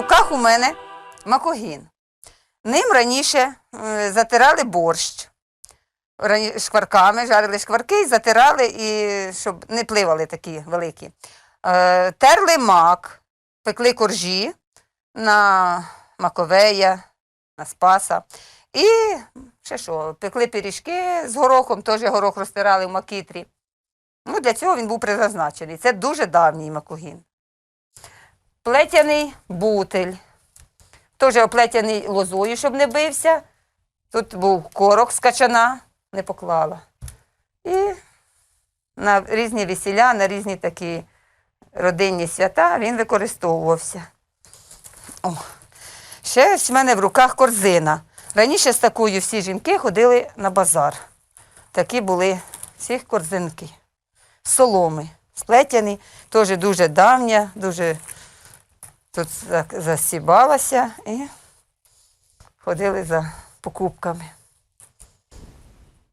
руках у мене макогін. Ним раніше е, затирали борщ. Шкварками жарили шкварки і затирали, і, щоб не пливали такі великі. Е, терли мак, пекли коржі на маковея, на спаса. І ще що, пекли пиріжки з горохом, теж горох розтирали в макітрі. Ну, для цього він був призначений. Це дуже давній макогін. Плетяний бутель. Теж оплетяний лозою, щоб не бився. Тут був корок з качана, не поклала. І на різні весілля, на різні такі родинні свята він використовувався. О. Ще в мене в руках корзина. Раніше з такою всі жінки ходили на базар. Такі були всі корзинки. Соломи, сплетяні, теж дуже давня, дуже тут за- засібалася і ходили за покупками.